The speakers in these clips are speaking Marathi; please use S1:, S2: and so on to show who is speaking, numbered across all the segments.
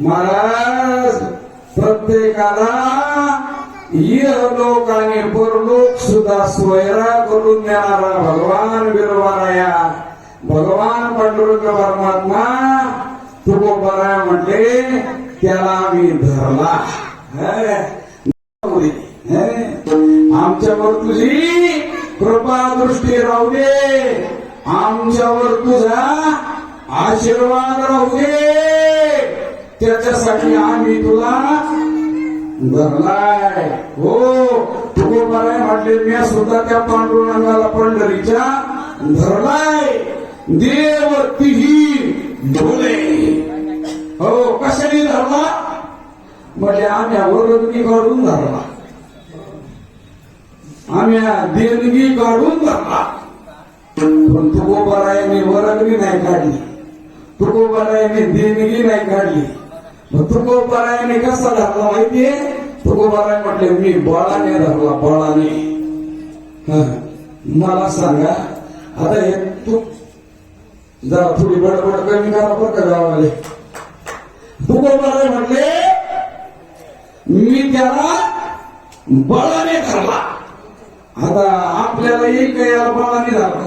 S1: महाराज प्रत्येकाला लोक आणि परलोक सुद्धा स्वयरा करून देणारा भगवान बिरवाराया भगवान पांडुरंग परमात्मा तुको म्हटले त्याला आम्ही धरला. आमच्यावर तुझी कृपा दृष्टी राहू दे. आमच्यावर तुझा आशीर्वाद राहू दे. त्याच्यासाठी आम्ही तुला धरलाय हो तुकोबाराय म्हटले मी सुद्धा त्या पांडुरंगाला पंढरीच्या धरलाय देव तिही ढोले हो कशाने धरला म्हणजे आम्ही वर्गणी काढून धरला आम्ही देणगी काढून धरला पण तुकोबारायाने वर्गणी नाही काढली. तुकोबारायाने देणगी नाही काढली. मग तुकोबारायाने कसा धरला माहितीये? तुकोबाराय म्हटले मी बळाने धरला बळाने. मला सांगा आता हे तू जरा थोडी बडबड कमी करा बरं का गावाले तुकोबाराय म्हटले मी त्याला बळाने धरला. आता आपल्याला एक याला बळाने धरला.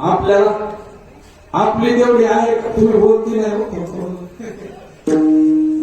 S1: आपल्याला आपली तेवढी आहे का? तुम्ही बोलती नाही हो.